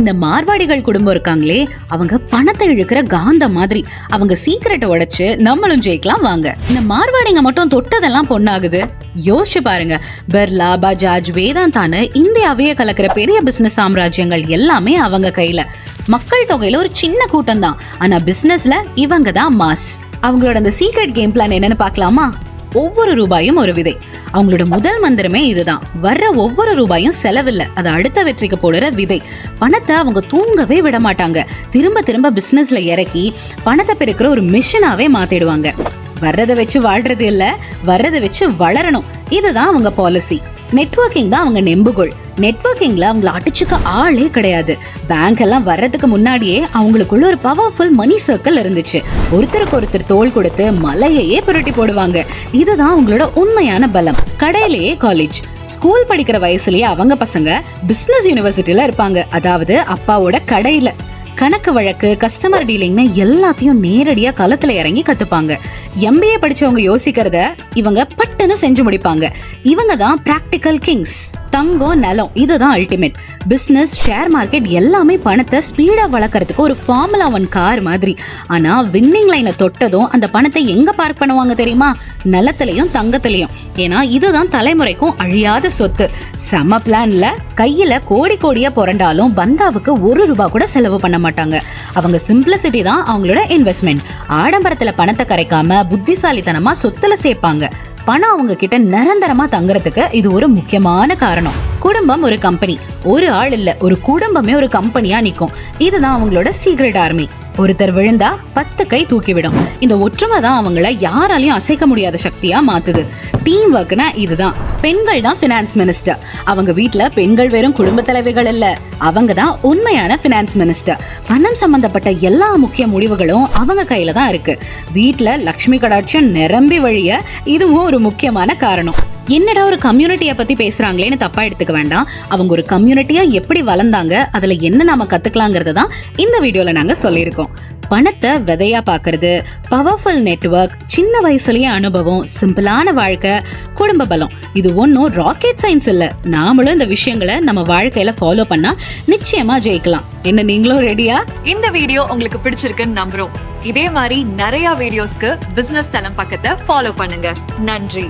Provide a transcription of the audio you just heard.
இந்த மார்வாடிகள் குடும்பம் இருக்காங்களே அவங்க பணத்தை இழுக்கிற காந்த மாதிரி. அவங்க சீக்கிரட்டை உடைச்சு நம்மளும் ஜெயிக்கலாம் வாங்க. இந்த மார்வாடிங்க மட்டும் தொட்டதெல்லாம் பொண்ணாகுது. யோசிச்சு பாருங்க. பெர்லா பஜாஜ் வேதாந்தான்னு இந்தியாவையே கலக்கிற பெரிய பிசினஸ் சாம்ராஜ்யங்கள் எல்லாமே அவங்க கையில. மக்கள் தொகையில ஒரு சின்ன கூட்டம் தான். ஆனா பிசினஸ்ல இவங்க தான் மாஸ் அவங்களோட அந்த சீக்ரெட் கேம் பிளான் என்னன்னு பார்க்கலாமா? ஒவ்வொரு ரூபாயும் ஒரு விதை. அவங்களோட முதல் மந்திரமே இதுதான். வர்ற ஒவ்வொரு ரூபாயும் செலவில்லை. அது அடுத்த வெற்றிக்கு போடுற விதை. பணத்தை அவங்க தூங்கவே விட மாட்டாங்க. திரும்ப திரும்ப பிசினஸ்ல இறக்கி பணத்தை பெருக்கிற ஒரு மிஷினாவே மாத்திடுவாங்க. வர்றதை வச்சு வாழ்றது இல்ல வர்றதை வச்சு வளரணும். இதுதான் அவங்க பாலிசி நெட்வொர்க்கிங் தான் அவங்க நெம்புகோள். நெட்ஒர்க்கிங்ல அவங்கள அடிச்சுக்க ஆளே கிடையாது. பேங்க் எல்லாம் வர்றதுக்கு முன்னாடியே அவங்களுக்குள்ள ஒரு பவர்ஃபுல் மணி சர்க்கிள் இருந்துச்சு. ஒருத்தருக்கு ஒருத்தர் தோள் கொடுத்து மலையையே புரட்டி போடுவாங்க. இதுதான் அவங்களோட உண்மையான பலம். கடையிலேயே காலேஜ் ஸ்கூல் படிக்கிற வயசுலயே அவங்க பசங்க பிசினஸ் யூனிவர்சிட்டியில இருப்பாங்க. அதாவது அப்பாவோட கடையில. கணக்கு வழக்கு கஸ்டமர் டீலிங்னு எல்லாத்தையும் நேரடியாக களத்தில் இறங்கி கற்றுப்பாங்க எம்பிஏ படித்தவங்க யோசிக்கிறத இவங்க பட்டுன்னு செஞ்சு முடிப்பாங்க. இவங்க தான் ப்ராக்டிக்கல் கிங்ஸ் தங்கம் நிலம் இதுதான் அல்டிமேட் பிஸ்னஸ் ஷேர் மார்க்கெட் எல்லாமே பணத்தை ஸ்பீடாக வளர்க்குறதுக்கு ஒரு ஃபார்முலா ஒன் கார் மாதிரி. ஆனால் வின்னிங் லைனை தொட்டதும் அந்த பணத்தை எங்கே பார்க் பண்ணுவாங்க தெரியுமா? நிலத்திலையும் தங்கத்திலையும். ஏன்னா இதுதான் தலைமுறைக்கும் அழியாத சொத்து. செம பிளான்ல கையில் கோடி கோடியாக புரண்டாலும் பந்தாவுக்கு ஒரு ரூபாய் கூட செலவு பண்ண மாட்டாங்க. அவங்க சிம்பிளிசிட்டி தான் அவங்களோட இன்வெஸ்ட்மெண்ட் ஆடம்பரத்தில் பணத்தை கரைக்காம புத்திசாலித்தனமாக சொத்துல சேர்ப்பாங்க பணம் அவங்க கிட்ட நிரந்தரமா தங்குறதுக்கு இது ஒரு முக்கியமான காரணம். குடும்பம் ஒரு கம்பெனி ஒரு ஆள் இல்ல ஒரு குடும்பமே ஒரு கம்பெனியா நிக்கும். இதுதான் அவங்களோட சீக்ரெட் ஆர்மி ஒருத்தர் விழுந்தா பத்து கை தூக்கிவிடும். இந்த ஒற்றுமை தான் அவங்கள யாராலையும் அசைக்க முடியாத சக்தியா மாத்துது. டீம் ஒர்க்னா இதுதான். பெண்கள் தான் ஃபினான்ஸ் மினிஸ்டர் அவங்க வீட்டில் பெண்கள் வெறும் குடும்ப தலைவிகள் இல்ல. அவங்க தான் உண்மையான ஃபினான்ஸ் மினிஸ்டர் பணம் சம்பந்தப்பட்ட எல்லா முக்கிய முடிவுகளும் அவங்க கையில தான் இருக்கு. வீட்டில் லக்ஷ்மி கடாட்சியம் நிரம்பி வழிய இதுவும் ஒரு முக்கியமான காரணம். என்னடா ஒரு கம்யூனிட்டியை பற்றி பேசுகிறாங்களேன்னு தப்பாக எடுத்துக்க வேண்டாம். அவங்க ஒரு கம்யூனிட்டியாக எப்படி வளர்ந்தாங்க அதில் என்ன நாம் கத்துக்கலாங்கிறத தான் இந்த வீடியோவில் நாங்கள் சொல்லியிருக்கோம். பணத்தை விதையா பார்க்கறது பவர்ஃபுல் நெட்வொர்க் சின்ன வயசுலயே அனுபவம் சிம்பிளான வாழ்க்கை குடும்ப பலம். இது ஒன்றும் ராக்கெட் சயின்ஸ் இல்லை. நாமளும் இந்த விஷயங்களை நம்ம வாழ்க்கையில ஃபாலோ பண்ணா நிச்சயமா ஜெயிக்கலாம். என்ன நீங்களும் ரெடியா இந்த வீடியோ உங்களுக்கு பிடிச்சிருக்குன்னு நம்புறோம். இதே மாதிரி நிறைய வீடியோஸ்க்கு பிசினஸ் தளம் பக்கத்தை ஃபாலோ பண்ணுங்க. நன்றி.